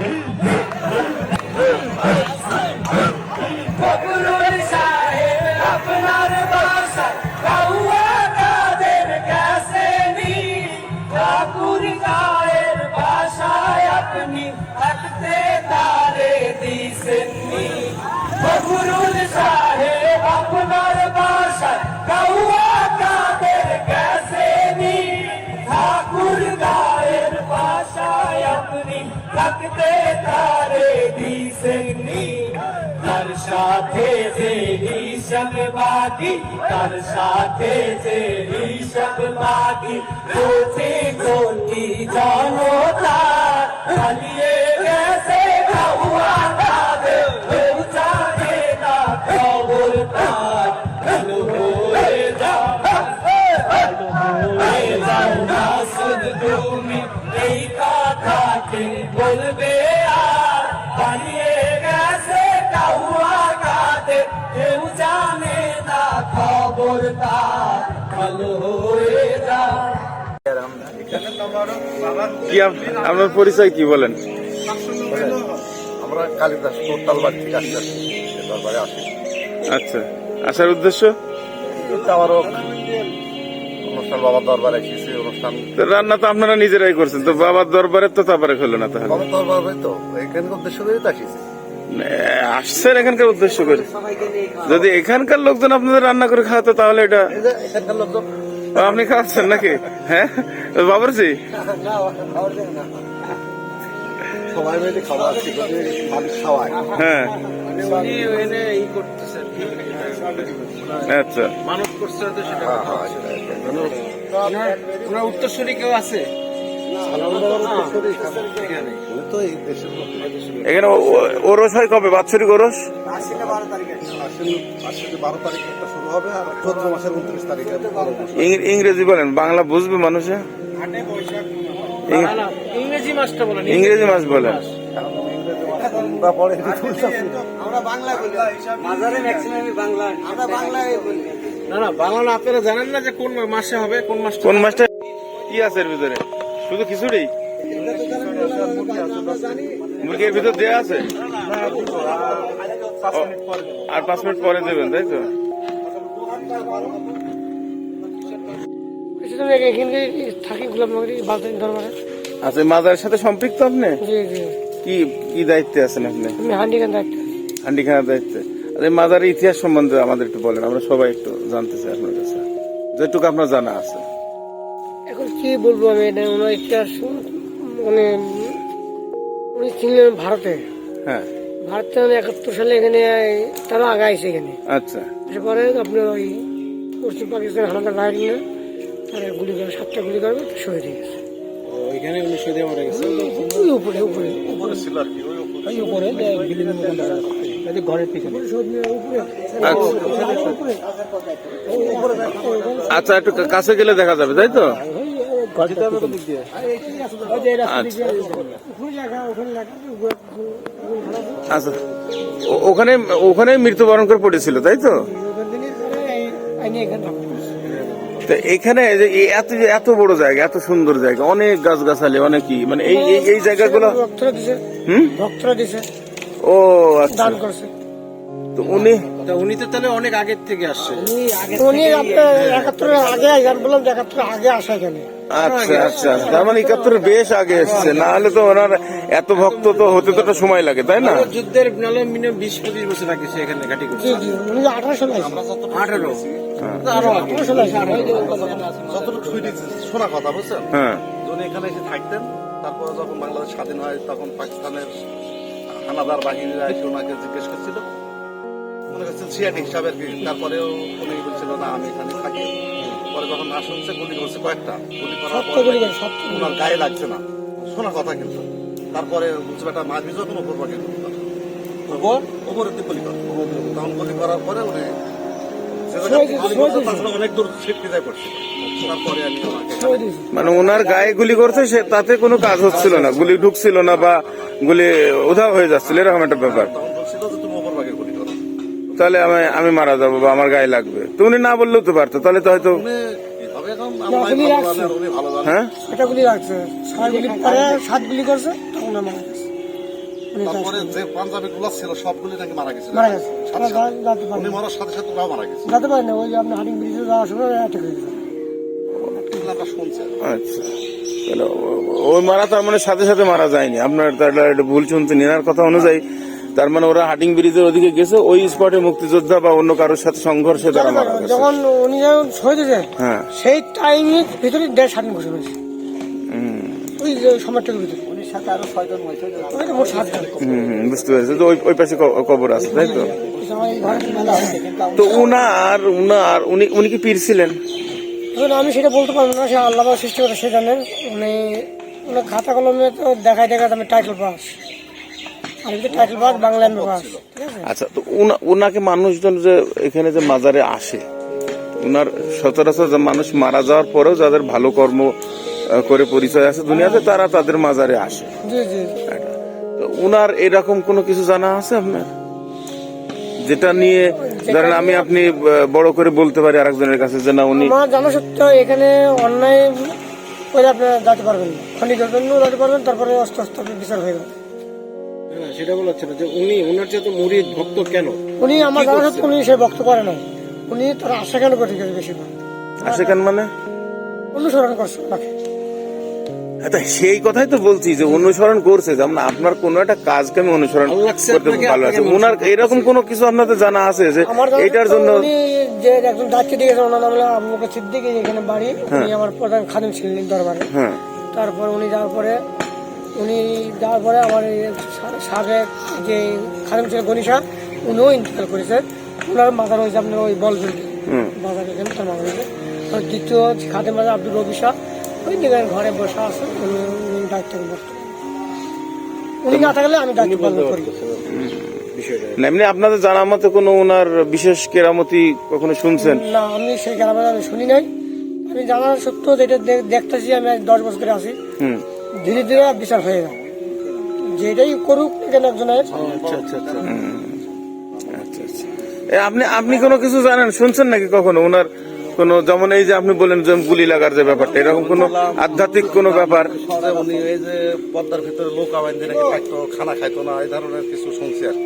Yeah. যে তার সাথে যে হিসাব বাকি কোটি কোটি জনতা চালিয়ে গেছে খাওয়া তাদের কেউ না খবর তার ভালো যাও ভালো যাও না শুধু তুমি এই কথাটি বলবে কি আপনার পরিচয় কি বলেন? আমরা কালিদাস কোতালবাড়ি থেকে আসতে দরবারে আসি। আচ্ছা আসার উদ্দেশ্য? আমারও অনুষ্ঠান বাবার দরবারে এসেছি অনুষ্ঠান তো রান্না তো আপনারা নিজেরাই করছেন তো বাবার দরবারে তো তারপরে হলো না তাহলে। বাবার দরবারে তো এখানে উদ্দেশ্য করেই তো আসিছি। আসছেন এখানকার উদ্দেশ্য করে। যদি এখানকার লোকজন আপনাদের রান্না করে খাওয়াতো তাহলে এটা এখানকার লোকজন আপনি খাওয়াচ্ছেন নাকি? হ্যাঁ? বাবরজি সবাই মিলে খাওয়া খাওয়ায়। হ্যাঁ। আচ্ছা। করছে হ্যাঁ হ্যাঁ। ওনার উত্তরসূরি কেউ আছে? এখানে ওরস হয় কবে? বাৎসরিক ওরস? আসেন আসলে বারো তারিখে একটা শুরু হবে আর চোদ্দ মাসের উনত্রিশ তারিখে আরও বসবে। ইং- ইংরেজি বলেন বাংলা বুঝবে মানুষে ইং- না, না, ইংরেজি মাসটা বলেন ইংরেজি মাস বলেন আমরা না না বাংলা না আপনারা জানেন না যে কোন মাসে হবে কোন মাসটা কোন মাসটা কি আছে এর ভিতরে শুধু খিচুড়ি মুরগির ভিতর দেয়া আছে আর পাঁচ মিনিট পরে দেবেন তাই তো? এখানে থাকি গোলাম দরবারে। আচ্ছা মাজারের সাথে সম্পৃক্ত আপনি? জি জি। কি কি দায়িত্বে আছেন আপনি? আমি হান্ডিগান দায়িত্ব। হান্ডিখানার দায়িত্বে। আরে মাজারের ইতিহাস সম্বন্ধে আমাদের একটু বলেন আমরা সবাই একটু জানতে চাই আপনার কাছে। যেটুকু আপনার জানা আছে। এখন কি বলব আমি এটা ওনার ইতিহাস মানে উনি ছিলেন ভারতে। হ্যাঁ। ভারতে একাত্তর সালে এখানে তারা এখানে। আচ্ছা। এরপরে আপনার ওই পশ্চিম পাকিস্তান হানাদার তারা গুলি করে সাতটা গুলি করবে শহীদ হয়ে গেছে। ওইখানে উনি সদে মারা গেছে ওই উপরে ছিল আর কি ওই যে ঘরের পিছনে। আচ্ছা। আচ্ছা একটু কাছে গেলে দেখা যাবে তাই তো? যেতে দিক দিয়ে আচ্ছা। ওখানে লেখা ওখানে লেখা আচ্ছা। ওখানে ওখানে মৃত্যুবরণ করে পড়েছিল তাই তো? এখানে এত এত বড় জায়গা এত সুন্দর জায়গা অনেক গাছ গাছালি অনেক কি মানে এই এই- জায়গাগুলো ভক্তরা দিছে। হুম? ও আচ্ছা। তো উনি তা উনি তো তাহলে অনেক আগের থেকে আসছে। উনি আপনার একাত্তরের আগে আইসান বললাম একাত্তরের আগে আসা এখানে আচ্ছা আচ্ছা। তার মানে বেশ আগে এসছে। না হলে তো ওনার এত ভক্ত তো হতে তো সময় লাগে তাই না? যুদ্ধের নালে মিনিমাম বিশ পঁচিশ বছর আগে সে এখানে ঘাটি করছে। জি জি। উনি আঠারো। আরও যতটুকু শোনা কথা বুঝছেন? হ্যাঁ। উনি এখানে এসে থাকতেন তারপরে যখন বাংলাদেশ স্বাধীন হয় তখন পাকিস্তানের হানাদার বাহিনীরা এসে ওনাকে জিজ্ঞেস করছিল মনে করছে সিআইডি হিসাবে আর কি তারপরেও উনি বলছিল না আমি এখানে থাকি। পরে যখন না শুনছে গুলি করছে কয়েকটা। গুলি করার পরে ওনার গায়ে লাগছে না। শোনা কথা কিন্তু। তারপরে বুঝছে বেটা মাছ ভিজো কোনো উপর পাকে উপরে দিয়ে গুলি করে। তখন গুলি করার পরে উনি মানে ওনার গায়ে গুলি করছে সে তাতে কোনো কাজ হচ্ছিল না। গুলি ঢুকছিল না বা গুলি উধাও হয়ে যাচ্ছিল এরকম একটা ব্যাপার। তাহলে আমি আমি মারা যাব বা আমার গায়ে লাগবে। তো উনি না বললেও তো পারতো তাহলে তো হয়তো হ্যাঁ? এটা গুলি রাখছে। ছয় গুলি পরে সাত গুলি করছে তখন আমার কাছে উনি চাষ তারপরে করেন। যে পাঞ্জাবি গুলো ছিল সবগুলি নাকি মারা শুনছি আচ্ছা। ও- ওই মারা তার মানে সাথে সাথে মারা যায়নি। আপনার ভুল শুনতে নেনার কথা অনুযায়ী তার মানে ওরা হাটিং ব্রিজের ওদিকে গেছে ওই স্পটে মুক্তিযোদ্ধা বা অন্য কারোর সাথে সংঘর্ষে তারা মারা গেছে। যখন উনি যখন শহীদ হয়েছে হ্যাঁ। সেই টাইমের ভিতরে দেড় স্বাধীন ঘোষণা হয়েছে হুম, ওই সময়টার ভিতরে। বুঝতে পেরেছি। তো ওই ওই পাশে কবর আছে তাই তো? তো উনার উনার উনি উনি কি পীর ছিলেন? আমি সেটা বলতে পারব না সে আল্লাহ সৃষ্টি করে সে জানেন। উনি খাতা কলমে তো দেখায় দেখায় আমি টাইটেল পাস। আচ্ছা তো উনাকে মানুষজন যে এখানে যে মাজারে আসে উনার সচরাচর যে মানুষ মারা যাওয়ার পরেও যাদের ভালো কর্ম করে পরিচয় আছে দুনিয়াতে তারা তাদের মাজারে আসে। উনার এরকম কোনো কিছু জানা আছে আপনার? যেটা নিয়ে ধরেন আমি আপনি বড় করে বলতে পারি আরেকজনের কাছে যে না উনি আমার জানা সত্ত্বেও এখানে অন্যায় করে আপনারা যেতে পারবেন খনি করবেন যেতে পারবেন তারপরে আস্তে আস্তে বিচার হয়ে যাবে সেটা বলা হচ্ছে না যে উনি ওনার যেহেতু মুরিদ ভক্ত কেন? উনি আমার জানা সত্ত্বেও উনি সে বক্ত করে নাই। উনি তার আশা কেন করে গেছে বেশিরভাগ? আসে কেন মানে? অনুসরণ করছে হ্যাঁ, সেই কথাই তো বলছি যে অনুসরণ করছে যেমন আপনার কোনো একটা কাজকে আমি অনুসরণ করতে ভালো আছে। ওনার এরকম কোনো কিছু আপনাদের জানা আছে যে এটার জন্য যে একজন দায়িত্ব দিয়ে গেছে ওনার নাম হলো আবু বকর সিদ্দিক এখানে বাড়ি। উনি আমার প্রধান খাদিম ছিলেন দরবারে। হ্যাঁ। তারপর উনি যাওয়ার পরে উনি যাওয়ার পরে আমার এই সাবেক যে খাদিম ছিলেন গনিশা উনিও ইন্তেকাল করেছে ওনার মাথার যে আপনার ওই বলবেন হুম। বাজার এখানে তার মাথা রয়েছে আর দ্বিতীয় খাদিম বাজার আব্দুল রবি শাহ। ওই দিকের ঘরে বসে আছে উনি উনি দায়িত্ব করতে উনি না থাকলে আমি দায়িত্ব পালন করি। না, এমনি আপনাদের জানা মতে কোনো ওনার বিশেষ কেরামতি কখনো শুনছেন? না আমি সেই গ্রামে আমি শুনি নাই। আমি জানার সত্য যেটা দেখতেছি আমি দশ বছর ধরে আছি। হুম। ধীরে ধীরে বিচার হয়ে যাবে যেটাই করুক এখানে একজনের। আচ্ছা আচ্ছা আচ্ছা। আচ্ছা আচ্ছা। এ, আপনি আপনি কোনো কিছু জানেন? শুনছেন নাকি কখনো? ওনার কোনো যেমন এই যে আপনি বলেন যে গুলি লাগার যে ব্যাপারটা এরকম কোনো আধ্যাত্মিক কোনো ব্যাপার? উনি এই যে পদ্মার ভিতরে লোক নাকি থাকতো খানা খাইতো না এই ধরনের কিছু শুনছি আর।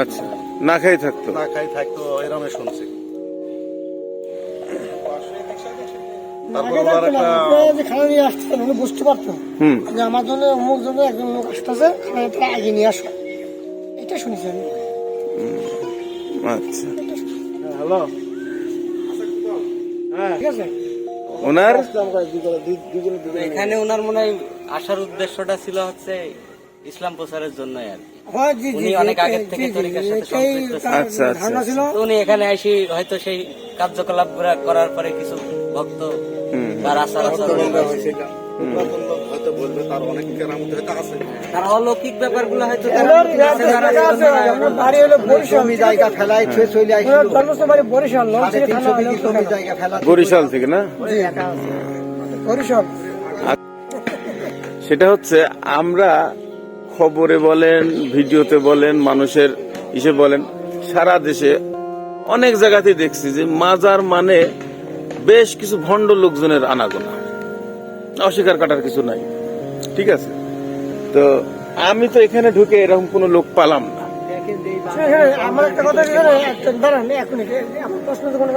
আচ্ছা না খাই থাকতো? না খাই থাকতো এরমে শুনছি। তারপর আগে ওনার থাকতো না, একটা যে খানা নিয়ে আসতেন উনি বুঝতে পারতেন। হুম। যে আমার জন্য অমুক জন্য একজন লোক আসতেছে খানা আগে নিয়ে আসো। এটা শুনেছি আমি আচ্ছা। হ্যালো। ঠিক আছে? ওনার? এখানে ওনার মনে হয় আসার উদ্দেশ্যটা ছিল হচ্ছে ইসলাম প্রচারের জন্য আর কি। হয় উনি অনেক থেকে জি, জি, তরিকার সাথে সম্পৃক্ত আচ্ছা, আচ্ছা, ধারণা ছিল। উনি এখানে আসি হয়তো সেই কার্যকলাপ করার পরে কিছু ভক্ত তার আচার আচরণ হয়তো বলবে তার অনেক কেরামতি হয়তো আছে। তার অলৌকিক ব্যাপারগুলো হয়তো তার এবার মধ্যে আছে, যারা জায়গা আছে, আমার বাড়ি হলো বরিশাল। জায়গা ফেলাই চলে আসি জন্মস্থান বরিশাল লঞ্চ থেকে থানা হলো ওখানে। বরিশাল থেকে না? বরিশাল। সেটা হচ্ছে আমরা খবরে বলেন ভিডিওতে বলেন মানুষের ইসে বলেন সারা দেশে অনেক জায়গাতেই দেখছি যে মাজার মানে বেশ কিছু ভণ্ড লোকজনের আনাগোনা। অস্বীকার কাটার কিছু নাই। ঠিক আছে? তো আমি তো এখানে ঢুকে এরকম কোনো লোক পালাম না। হ্যাঁ, হ্যাঁ, আমার একটা কথা কি জানেন? একটা দাঁড়ান, এখন আমার প্রশ্ন তো কোনো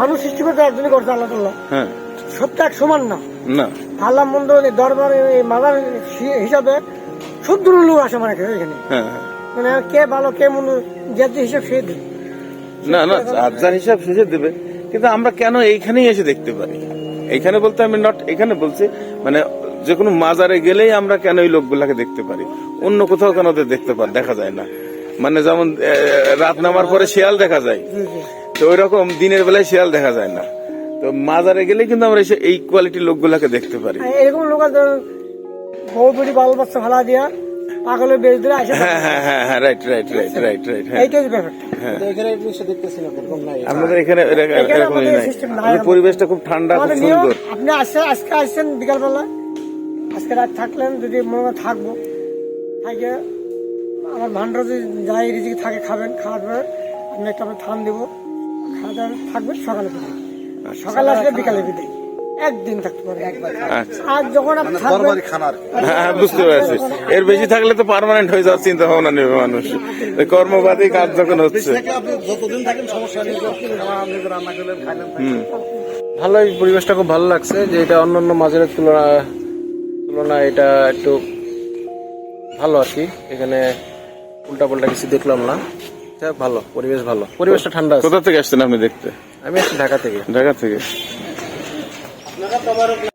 মানুষ সৃষ্টি করতে একজনই করছে আল্লাহ তাল্লাহ হ্যাঁ। সত্য এক সমান না। না। আল্লাহ মন্দ দরবারে মাদার হিসাবে সব ধরনের লোক আসে মানে এখানে হ্যাঁ। মানে কে ভালো কে মন্দ যে হিসাব সে না না আবজার হিসাব শেষে দেবে। কিন্তু আমরা কেন এইখানেই এসে দেখতে পারি? এইখানে বলতে আমি নট এখানে বলছি মানে যে কোনো মাজারে গেলেই আমরা কেন এই লোকগুলাকে দেখতে পারি? অন্য কোথাও কেন ওদের দেখতে পার দেখা যায় না। মানে যেমন রাত নামার পরে শিয়াল দেখা যায়। তো ওই রকম দিনের বেলায় শিয়াল দেখা যায় না। তো মাজারে গেলেই কিন্তু আমরা এই কোয়ালিটির লোকগুলাকে দেখতে পারি। এরকম লোক বউ বাল বাচ্চা ভালা দিয়া পাগলের বেশ ধরে আসে হ্যাঁ হ্যাঁ হ্যাঁ হ্যাঁ right right right right right হ্যাঁ। এইটাই ব্যাপারটা। এখানে জিনিসটা দেখতেছি এরকম নাই। আপনাদের এখানে এরকম- এখানে নাই। পরিবেশটা খুব ঠান্ডা খুব সুন্দর। আপনি আসছে আজকে আসছেন বিকালবেলা। আজকে রাত থাকলেন যদি মনে হয় থাকব। থাকে আমার ভান্ডার যদি যাই রিজিক থাকে খাবেন খাওয়ার পরে আমি একটা থান দেবো। খাওয়া দাওয়া থাকবে সকালে বিদায় সকালে আসলে বিকালে বিদায়। একদিন থাকতে পারে। আচ্ছা। আর যখন কি। হ্যাঁ বুঝতে পারছি। এর বেশি থাকলে তো পার্মানেন্ট হয়ে যাওয়ার চিন্তা ভাবনা নেবে মানুষ। এই কর্মবাদী কাজ যখন হচ্ছে। ভালোই পরিবেশটা খুব ভালো লাগছে যে এটা অন্য অন্য মাঝের তুলনা তুলনায় এটা একটু ভালো আর কি। এখানে উল্টা পাল্টা কিছু দেখলাম না। ভালো পরিবেশ ভালো। পরিবেশটা ঠান্ডা আছে। কোথা থেকে আসছেন আপনি দেখতে? আমি আসছি ঢাকা থেকে। ঢাকা থেকে। महिला प्रभावी